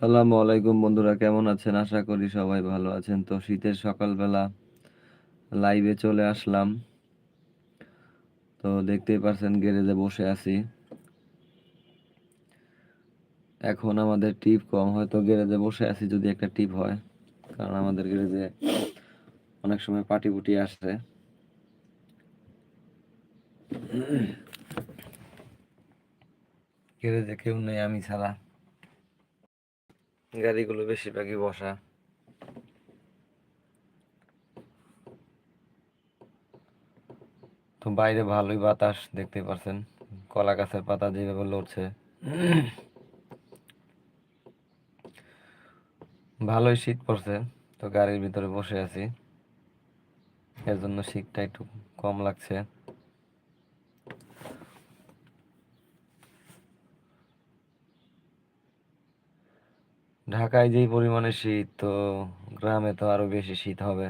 সালামু আলাইকুম বন্ধুরা, কেমন আছেন? আশা করি সবাই ভালো আছেন। তো শীতের সকালবেলা লাইভে চলে আসলাম। তো দেখতেই পারছেন গ্যারেজে বসে আছি। এখন আমাদের টিপ কম, হয়তো গ্যারেজে বসে আছি যদি একটা টিপ হয়। কারণ আমাদের গ্যারেজে অনেক সময় পাটি পুটি আসে। গ্যারেজে কেউ নেই, আমি ছাড়া। গাড়িগুলো বেশিরভাগই বসা। তো বাইরে ভালোই বাতাস দেখতে পাচ্ছেন কলা গাছের পাতা যেভাবে লড়ছে। ভালোই শীত পড়ছে, তো গাড়ির ভিতরে বসে আছি। এর জন্য শীতটা একটু কম লাগছে। ঢাকায় যেই পরিমাণে শীত তো গ্রামে তো আরও বেশি শীত হবে।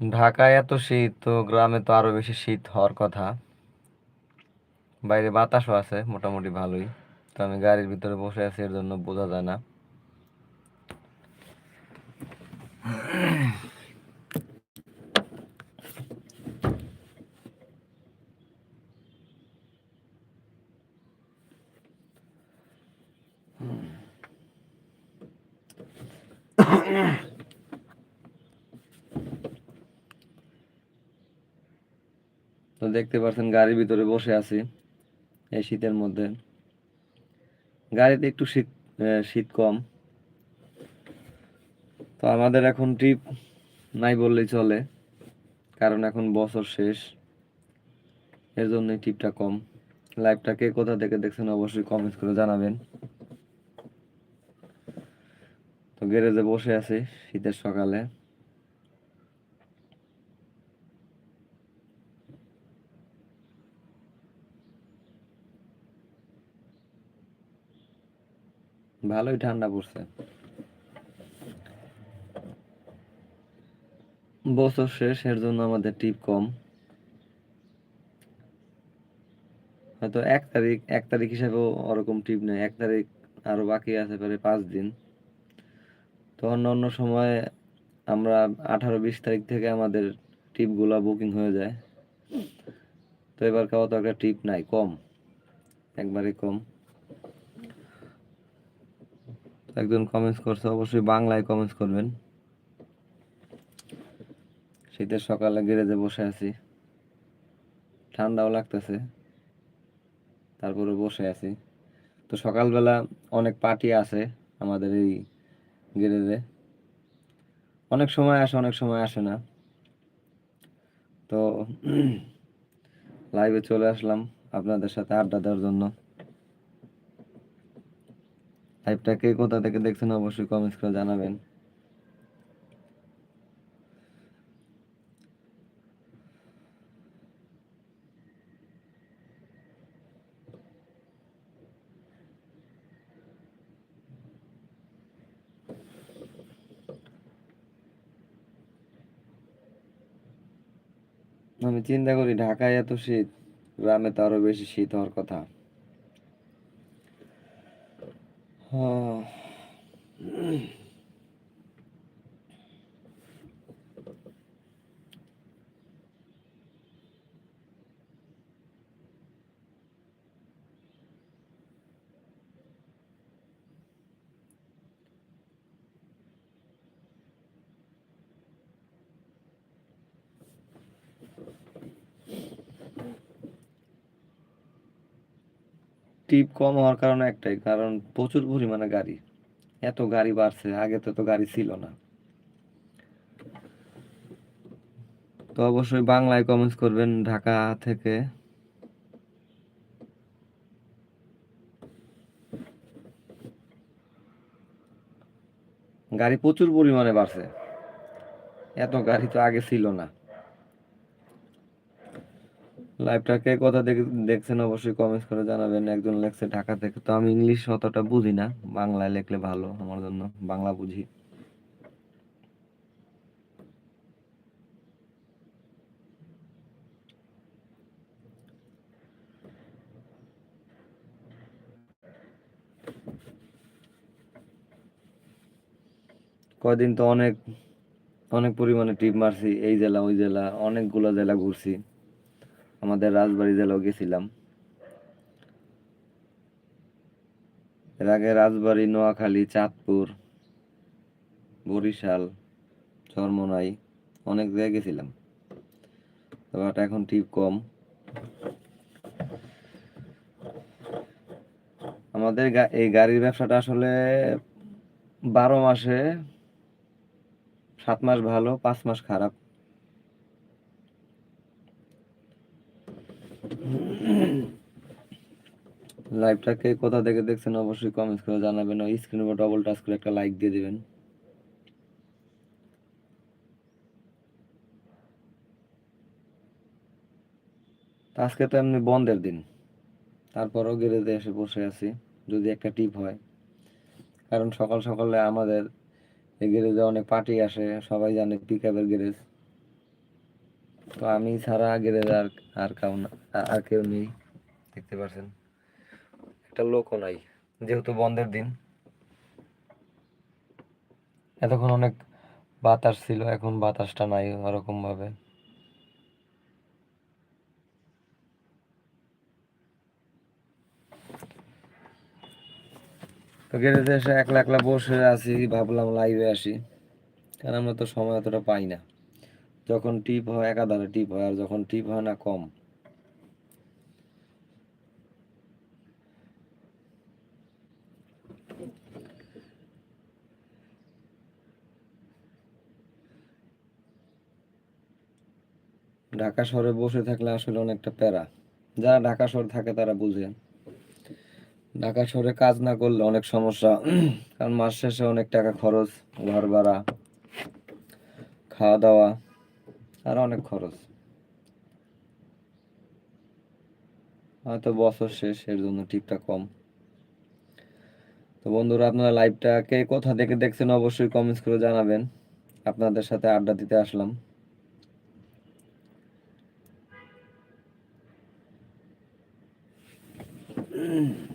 ঢাকায় এত শীত, তো গ্রামে তো আরও বেশি শীত হওয়ার কথা। বাইরে বাতাসও আছে, মোটামুটি ভালোই। তো আমি গাড়ির ভিতরে বসে আছি, এর জন্য বোঝা যায় না। তো দেখতে পাচ্ছেন, গাড়ির ভিতরে বসে আছি এই শীতের মধ্যে। গাড়িতে একটু শীত শীত কম। তো আমাদের এখন ট্রিপ নাই বললেই চলে, কারণ এখন বছর শেষ। এর জন্যই ট্রিপটা কম। লাইভটা কে কোথা থেকে দেখছেন অবশ্যই কমেন্ট করে জানাবেন। তো গ্যারেজে বসে আছি শীতের সকালে। ভালোই ঠান্ডা পড়ছে। বছর শেষ এর জন্য আমাদের টিপ কম। হয়তো এক তারিখ এক তারিখ হিসাবেও ওরকম টিপ নেই। এক তারিখ আরও বাকি আছে প্রায় পাঁচ দিন। তো অন্য অন্য সময় আমরা আঠারো বিশ তারিখ থেকে আমাদের টিপগুলো বুকিং হয়ে যায়। তো এবার অত একটা টিপ নাই, কম। একবারে কম। একজন কমেন্টস করছে, অবশ্যই বাংলায় কমেন্টস করবেন। শীতের সকালে গ্যারেজে বসে আছি। ঠান্ডাও লাগতেছে। তারপরে বসে আছি। তো সকালবেলা অনেক পার্টি আছে আমাদের এই গ্যারেজে। অনেক সময় আসে, অনেক সময় আসে না। তো লাইভে চলে আসলাম আপনাদের সাথে আড্ডা দেওয়ার জন্য। লাইভটা কে কোথা থেকে দেখছেন অবশ্যই কমেন্টস করে জানাবেন। আমি চিন্তা করি, ঢাকায় এত শীত, গ্রামে তো আরও বেশি শীত হওয়ার কথা। হ্যাঁ। টিপ কম হওয়ার কারণে একটাই, কারণ প্রচুর পরিমাণে গাড়ি। এত গাড়ি বাড়ছে, আগে তো গাড়ি ছিল না। তো অবশ্যই বাংলায় কমেন্টস করবেন ঢাকা থেকে। গাড়ি প্রচুর পরিমাণে বাড়ছে। এত গাড়ি তো আগে ছিল না। লাইভটা কে কথা দেখছেন অবশ্যই কমেন্টস করে জানাবেন। একজন লেখছে ঢাকা থেকে। তো আমি ইংলিশ অতটা বুঝি না, বাংলায় লেখলে ভালো আমার জন্য, বাংলা বুঝি। কয়দিন তো অনেক অনেক পরিমাণে ট্রিপ মারছি, এই জেলা, ওই জেলা, অনেকগুলো জেলা ঘুরছি। আমাদের রাজবাড়ি জেলাও গেছিলাম। এর আগে রাজবাড়ি, নোয়াখালী, চাঁদপুর, বরিশাল চরমনাই অনেক জায়গায় গেছিলাম। বাট এখন ঠিক কম। আমাদের এই গাড়ির ব্যবসাটা আসলে বারো মাসে, সাত মাস ভালো, পাঁচ মাস খারাপ। লাইভটাকে কোথা থেকে দেখছেন অবশ্যই কমেন্টস করে জানাবেন ওই স্ক্রিনের উপর ডবল টাচ করে একটা লাইক দিয়ে দিবেন। আজকে তো এমনি বন্ধের দিন। তারপরও গ্যারেজে এসে বসে আছি, যদি একটা টিপ হয়। কারণ সকাল সকালে আমাদের এই গ্যারেজে অনেক পার্টি আসে, সবাই জানে পিক আপের গ্যারেজ তো আমি ছাড়া গ্যারেজ আর আর কেউ আর কেউ নেই, দেখতে পাচ্ছেন একটা লোকও নাই, যেহেতু বন্ধের দিন। এতক্ষণ অনেক বাতাস ছিল, এখন বাতাসটা নাই ওরকম ভাবে তো এসে একলা একলা বসে আছি, ভাবলাম লাইভে আসি, কারণ আমরা তো সময় অতটা পাই না। যখন টিপ হয়, একাধারে টিপ হয়, আর যখন টিপ হয় না, কম। ঢাকা শহরে বসে থাকলে আসলে অনেকটা প্যারা। যারা ঢাকা শহরে থাকে তারা বুঝে ঢাকা শহরে কাজ না করলে অনেক সমস্যা। কারণ মাস শেষে অনেক টাকা খরচ, ঘর ভাড়া, খাওয়া দাওয়া, আর অনেক খরচ। হয়তো বছর শেষ, এর জন্য ঠিকঠাক কম। তো বন্ধুরা, আপনারা লাইভটা কে কোথা থেকে দেখছেন অবশ্যই কমেন্টস করে জানাবেন। আপনাদের সাথে আড্ডা দিতে আসলাম। Mm.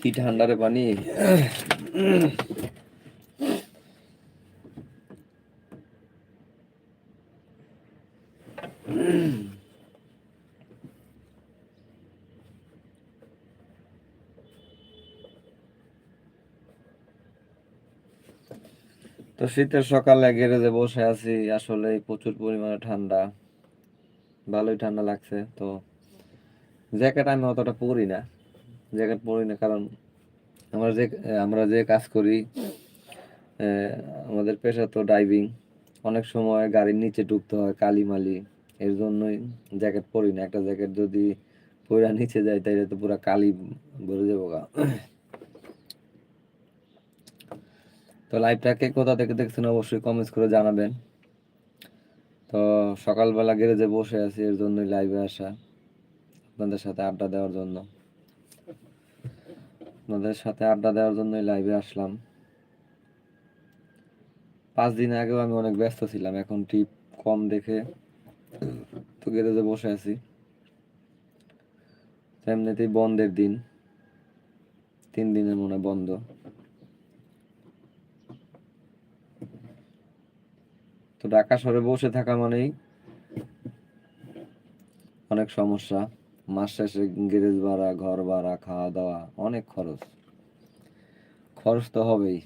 কি ঠান্ডা রে পানি তো শীতের সকালে গ্যারেজে বসে আছি আসলে প্রচুর পরিমাণে ঠান্ডা। ভালোই ঠান্ডা লাগছে, তো জ্যাকেট আমি অতটা পরি না। জ্যাকেট পরি না, কারণ আমরা যে আমরা যে কাজ করি আমাদের পেশা তো ড্রাইভিং অনেক সময় গাড়ির নিচে ঢুকতে হয়, কালিমালি। এর জন্যই জ্যাকেট পরি না। একটা জ্যাকেট যদি পরে নিচে যায়, তাইলে তো পুরো কালি ভরে যাব গা। তো লাইভটাকে কোথা থেকে দেখছেন অবশ্যই কমেন্টস করে জানাবেন। তো সকালবেলা গ্যারেজে বসে আছি, এর জন্যই লাইভে আসা। আপনাদের সাথে আড্ডা দেওয়ার জন্য। আপনাদের সাথে আড্ডা দেওয়ার জন্যই লাইভে আসলাম। পাঁচ দিন আগেও আমি অনেক ব্যস্ত ছিলাম, এখন টিপ কম দেখে তো গ্যারেজে বসে আছি। এমনিতেই বন্ধের দিন। তিন দিনের মনে বন্ধ। তো ঢাকা শহরে বসে থাকা মানেই অনেক সমস্যা। মাস শেষে গ্যারেজ ভাড়া, ঘর ভাড়া খাওয়া দাওয়া অনেক খরচ। খরচ তো হবেই।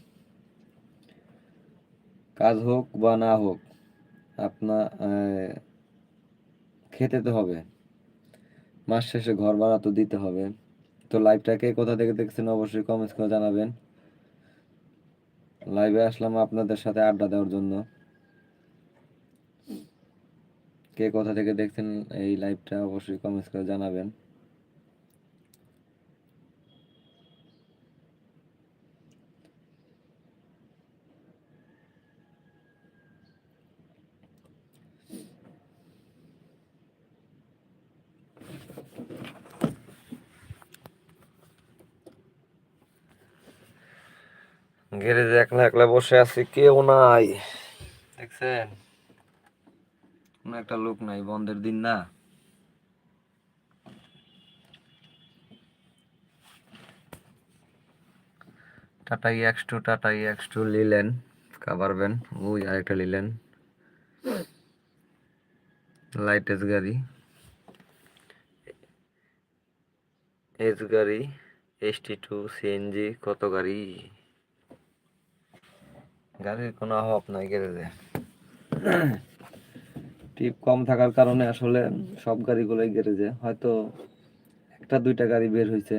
কাজ হোক বা না হোক আপনার খেতে তো হবে। মাস শেষে ঘর ভাড়া তো দিতে হবে। তো লাইভটাকে কোথা থেকে দেখছেন অবশ্যই কমেন্টস করে জানাবেন। লাইভে আসলাম আপনাদের সাথে আড্ডা দেওয়ার জন্য। কে কোথা থেকে দেখছেন এই লাইভটা অবশ্যই কমেন্টস করে জানাবেন। গ্যারেজে একলা একলা বসে আছি, কেউ নাই। দেখছেন? কোনো একটা লোক নাই, বন্ধের দিন না। Tata X two, Tata X two নিলেন কাভার ভ্যান। ওই আরেকটা নিলেন লাইটেস গাড়ি। এস গাড়ি, এস টি টু সিএনজি কত গাড়ি? গাড়ির কোনো অভাব নাই গ্যারেজে টিপ কম থাকার কারণে আসলে সব গাড়িগুলোই গ্যারেজে। হয়তো একটা দুইটা গাড়ি বের হয়েছে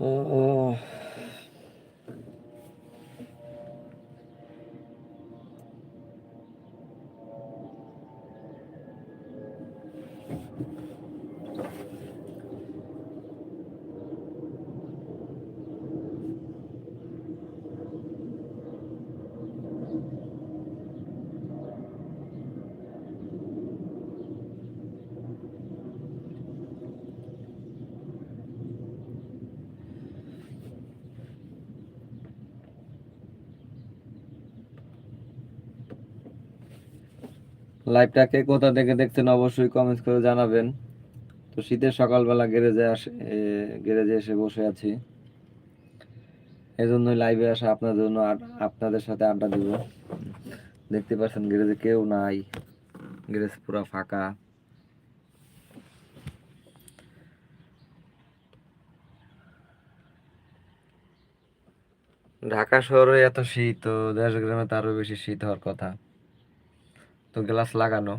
ও ও লাইভটাকে কোথা থেকে দেখছেন অবশ্যই কমেন্টস করে জানাবেন। তো শীতের সকালবেলা গ্যারেজে আসে গ্যারেজে এসে বসে আছি। এজন্যই লাইভে আসা আপনাদের জন্য আপনাদের সাথে আড্ডা দিব। দেখতে পাচ্ছেন গ্যারেজে কেউ নাই। গ্যারেজ পুরো ফাঁকা। ঢাকা শহরে এত শীত, তো দেশ গ্রামে তো আরও বেশি শীত হওয়ার কথা। তো গ্লাস লাগানো।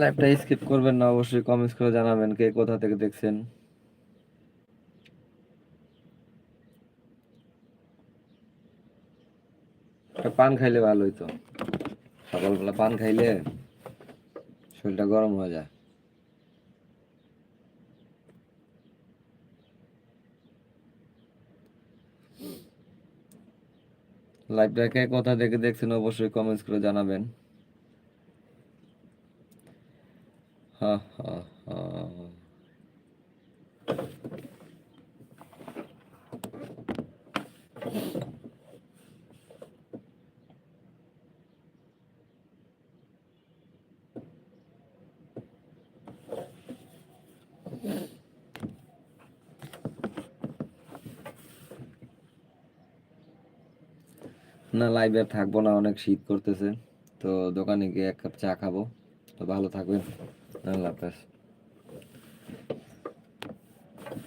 লাইভটা স্কিপ করবেন না, অবশ্যই কমেন্টস করে জানাবেন কে কোথা থেকে দেখছেন। পান খাইলে ভালো হইতো সকালবেলা পান খাইলে শরীরটা গরম হয়ে যায়। লাইভটাকে কথা দেখে দেখছেন অবশ্যই কমেন্টস করে জানাবেন। হা হা হা। না লাইভে থাকব না, অনেক শীত করতেছে। তো দোকানে গিয়ে এক কাপ চা খাব। তো ভালো থাকবেন। আল্লাহ হাফেজ।